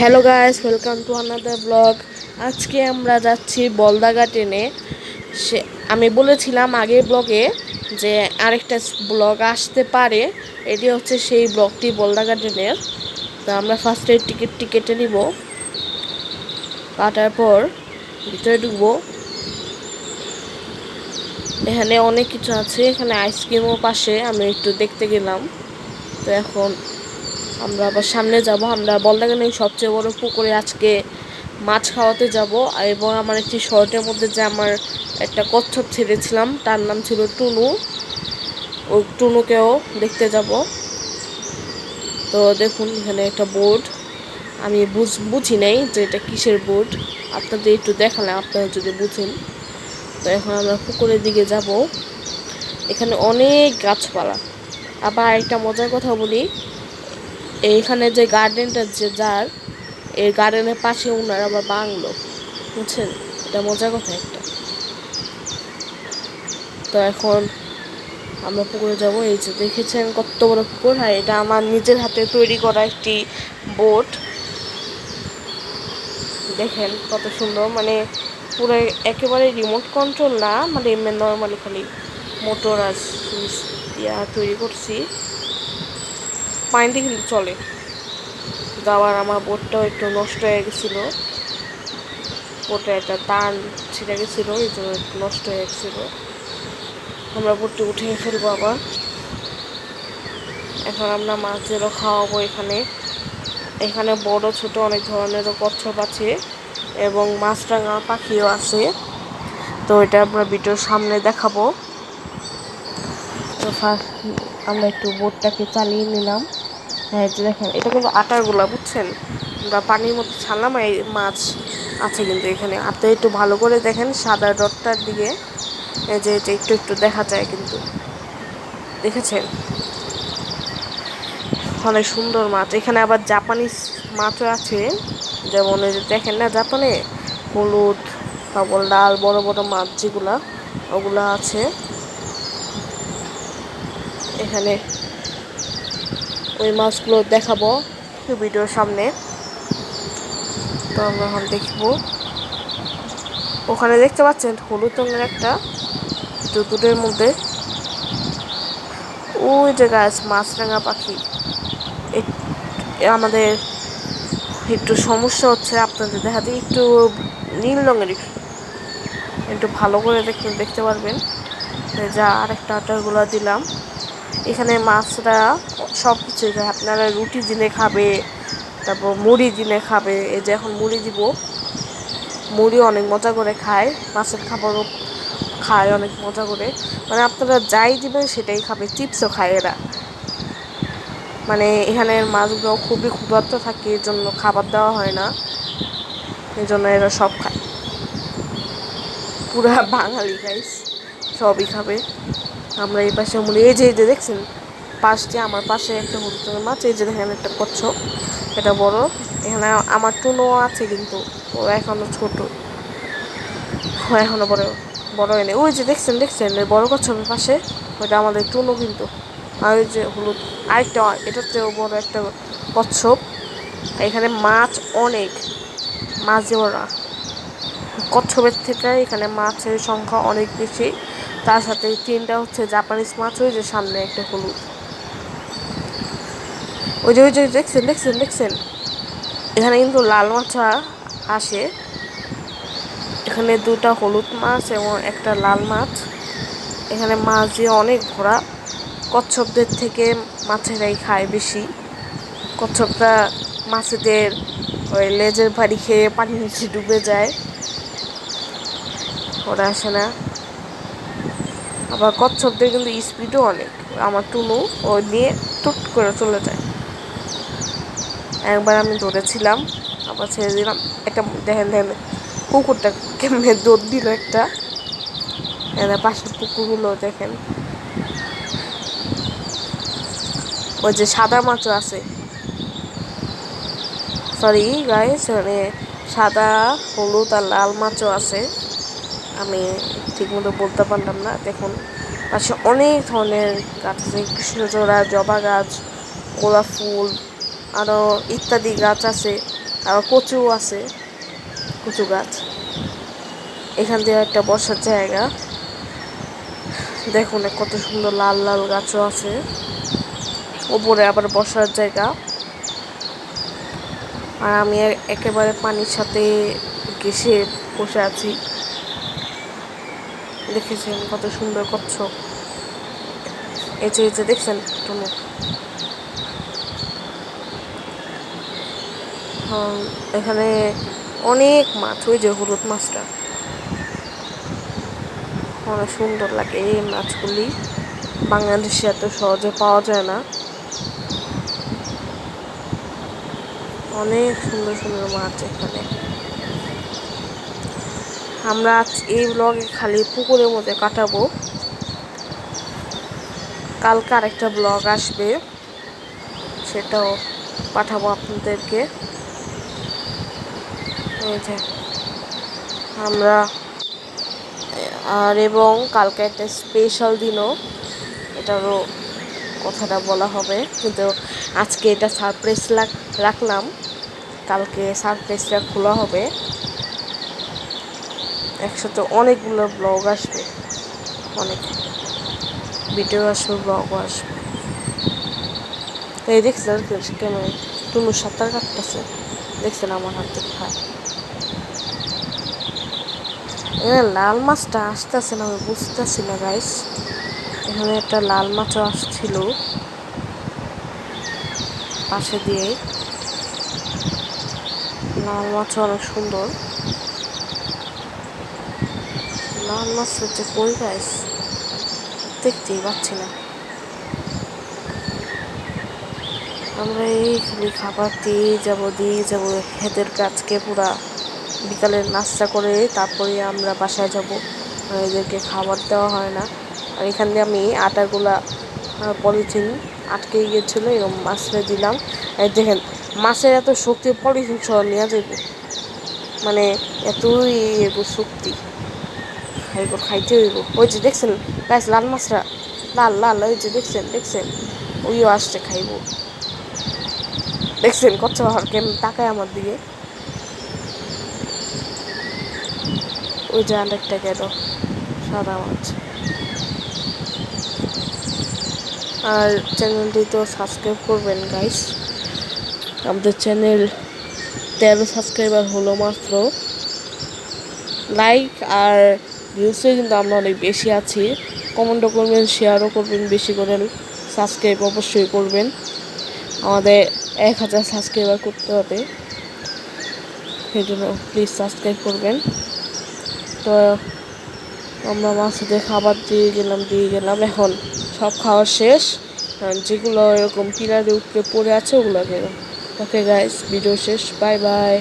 Hello guys welcome to another blog আজকে আমরা যাচ্ছি বলদাগা ট্রেনে। সে, আমি বলেছিলাম আগের ব্লগে যে আরেকটা ব্লগ আসতে পারে। এটি হচ্ছে সেই ব্লগটি বলদাগা ট্রেনের। তো আমরা ফার্স্টে টিকিট কেটে নিব। কাটার পর ভিতরে ঢুকবো। এখানে অনেক কিছু আছে। এখানে আইসক্রিমও পাশে। আমি একটু দেখতে গেলাম। তো এখন আমরা আবার সামনে যাব। আমরা বলদাগানে সবচেয়ে বড় পুকুরে আজকে মাছ খাওয়াতে যাব এবং আমার একটি শর্টের মধ্যে যে আমার একটা কচ্ছপ ছেড়েছিলাম, তার নাম ছিল টুনু। ও টুনুকেও দেখতে যাব। তো দেখুন, এখানে একটা বোর্ড। আমি বুঝ, বুঝি নাই যে এটা কিসের বোর্ড। আপনাদের একটু দেখালাম, আপনারা যদি বুঝেন। তো এখন আমরা পুকুরের দিকে যাব। এখানে অনেক গাছপালা। আবার একটা মজার কথা বলি এইখানে যে গার্ডেনটা যে যার, এই গার্ডেনের পাশে ওনার আবার বাংলো। বুঝছেন? এটা মজার কথা একটা। তো এখন আমরা পুকুরে যাব। এই যে দেখেছেন কত বড় পুকুর? আর এটা আমার নিজের হাতে তৈরি করা একটি বোট। দেখেন কত সুন্দর। মানে পুরো একেবারে রিমোট কন্ট্রোল না মানে এমনি নর্মালি খালি মোটর আর সুইচ ইয়া তৈরি করছি। পানিতে কিন্তু চলে। যাওয়ার আমার বোটটাও একটু নষ্ট হয়ে গেছিল। বোটে একটা টান ছিঁড়ে গেছিল, এই জন্য একটু নষ্ট হয়ে গেছিল। আমরা বোটটি উঠিয়ে ফেলব আবার। এখন আমরা মাছদেরও খাওয়াবো এখানে। এখানে বড়, ছোট অনেক ধরনেরও কচ্ছপ আছে এবং মাছরাঙা পাখিও আছে। তো এটা আমরা ভিডিওর সামনে দেখাবো। তো ফার্স্ট আমরা একটু বোটটাকে চালিয়ে নিলাম। হ্যাঁ যে দেখেন, এটা কিন্তু আটার গোলা বুঝছেন? আমরা পানির মধ্যে ছাড়লাম, এই মাছ আছে কিন্তু এখানে। আপনি একটু ভালো করে দেখেন, সাদা ডটটার দিকে যে একটু একটু দেখা যায় কিন্তু। দেখেছেন? অনেক সুন্দর মাছ। এখানে আবার জাপানিজ মাছও আছে। যেমন এই যে দেখেন না, জাপানে হলুদ, তারপর লাল, বড় বড় মাছ যেগুলা, ওগুলা আছে। এখানে ওই মাছগুলো দেখাবো ভিডিওর সামনে। তো আমরা এখন দেখব। ওখানে দেখতে পাচ্ছেন হলুদ রঙের একটা দুপুরের মধ্যে। ওই যে গাছ, মাছরাঙা পাখি। আমাদের একটু সমস্যা হচ্ছে আপনাদের দেখাতে একটু নীল রঙের একটু ভালো করে দেখতে দেখতে পারবেন। যা আরেকটা আটারগুলো দিলাম। এখানে মাছরা সব কিছু আপনারা রুটি দিনে খাবে, তারপর মুড়ি দিনে খাবে, এই যে এখন মুড়ি দিব। মুড়ি অনেক মজা করে খায়, মাছের খাবারও খায় অনেক মজা করে। মানে আপনারা যাই দিবেন সেটাই খাবে, চিপসও খায় এরা। মানে এখানের মাছগুলো খুবই ক্ষুধার্ত থাকে এর জন্য খাবার দেওয়া হয় না। এই জন্য এরা সব খায়। পুরা বাঙালি গাইস সবই খাবে। আমরা এই পাশে মুড়ি, এই যে এই যে দেখছেন? পাশ দিয়ে আমার পাশে একটা হলুদ মাছ, এই যে দেখেন একটা কচ্ছপ, এটা বড়। এখানে আমার টুনো আছে কিন্তু, ও এখনও ছোট। ও এখনও বড় বড় হয়নি। ওই যে দেখছেন দেখছেন বড় কচ্ছপের পাশে, ওইটা আমাদের টুনো কিন্তু। আর ওই যে হলুদ, আরেকটা এটাতেও বড় একটা কচ্ছপ। এখানে মাছ অনেক মাছ যেওরা কচ্ছপের থেকে এখানে মাছের সংখ্যা অনেক বেশি। তার সাথে তিনটা হচ্ছে জাপানিজ মাছ, ওই যে সামনে একটা হলুদ। ওই যে ওই যে দেখছেন দেখছেন দেখছেন? এখানে কিন্তু লাল মাছা আসে। এখানে দুটা হলুদ মাছ এবং একটা লাল মাছ। এখানে মাছ দিয়ে অনেক ভরা। কচ্ছপদের থেকে মাছেরাই খায় বেশি। কচ্ছপটা মাছেদের ওই লেজের বাড়ি খেয়ে পানির নিচে ডুবে যায়। ওরা আসে না। আবার কচ্ছপদের কিন্তু স্পিডও অনেক। আমার টুনু ও নিয়ে টুট করে চলে যায়। একবার আমি ধরেছিলাম, আবার ছেড়ে দিলাম। একটা দেখেন দেখেন কুকুরটা কেমনে দৌড় দিল একটা। এখানে পাশের পুকুরগুলো দেখেন। ওই যে সাদা মাছও আছে। সরি গাইস মানে সাদা, হলুদ আর লাল মাছও আছে। আমি ঠিকমতো বলতে পারলাম না। দেখুন, পাশে অনেক ধরনের গাছ আছে। কৃষ্ণচূড়া, জবা গাছ, গোলাপ ফুল। আরও ইত্যাদি গাছ আছে, আর কচু আছে, কচু গাছ। এখান দিয়ে একটা বসার জায়গা। দেখুন কত সুন্দর লাল লাল গাছও আছে। ওপরে আবার বসার জায়গা। আর আমি একেবারে পানির সাথে ঘেসে বসে আছি। দেখেছেন কত সুন্দর কচ্ছপ। এই যে দেখছেন টুনু? হ্যাঁ, এখানে অনেক মাছ ওই যে হলুদ মাছটা। অনেক সুন্দর লাগে এই মাছগুলি। বাংলাদেশে এত সহজে পাওয়া যায় না। অনেক সুন্দর সুন্দর মাছ এখানে। আমরা আজ এই ব্লগে খালি পুকুরের মধ্যে কাটাবো। কালকে আরেকটা ব্লগ আসবে। সেটাও পাঠাবো আপনাদেরকে। আমরা, আর এবং কালকে একটা স্পেশাল দিনও, এটারও কথাটা বলা হবে। কিন্তু আজকে এটা সারপ্রাইজ রাখলাম। কালকে সারপ্রাইজটা খোলা হবে। একসাথে অনেকগুলো ব্লগ আসবে। অনেক ভিডিও আসবে ব্লগও আসবে। এই দেখছেন কেন টুনু সাঁতার কাটতেছে। দেখছেন আমার হাত খায় এখানে লাল মাছটা আসতেছে না, আমি বুঝতেছি না গাইস এখানে একটা লাল মাছও আসছিল। পাশে দিয়ে। লাল মাছও অনেক সুন্দর। লাল মাছ হচ্ছে কই গাইস দেখতেই পাচ্ছি না। আমরা এই খালি খাবার দিয়ে যাব দিয়ে যাব হেদের গাছকে পুরা। বিকালে নাস্তা করে তারপরে আমরা বাসায় যাব। এদেরকে খাবার দেওয়া হয় না। আর এখান দিয়ে আমি আটাগুলা পলিথিন আটকে গিয়েছিল এরকম মাছটা দিলাম। দেখেন, মাছের এত শক্তি, পলিথিন সহ নেওয়া যাইব। মানে এতই এগো শক্তি। এগুলো খাইতে হইব। ওই যে দেখছেন গাছ লাল মাছরা লাল লাল, ওই যে দেখছেন দেখছেন? ওইও আসছে খাইব। দেখছেন কচ্ছ কেমন তাকায় আমার দিকে। ওই যে আরেকটা গেল সাদা মাছ আর চ্যানেলটি তো সাবস্ক্রাইব করবেন গাইস আমাদের চ্যানেল তেরো সাবস্ক্রাইবার হলো মাত্র। লাইক আর ভিউসে কিন্তু আমরা অনেক বেশি আছি। কমেন্টও করবেন শেয়ারও করবেন, বেশি করে সাবস্ক্রাইব অবশ্যই করবেন। আমাদের এক হাজার সাবস্ক্রাইবার করতে হবে। সেই জন্য প্লিজ সাবস্ক্রাইব করবেন। তো আমরা মাছেদের খাবার দিয়ে গেলাম দিয়ে গেলাম। এখন সব খাওয়া শেষ। যেগুলো এরকম পিলারে উপরে পড়ে আছে, ওগুলো গেলাম ওকে গাইস ভিডিও শেষ। Bye bye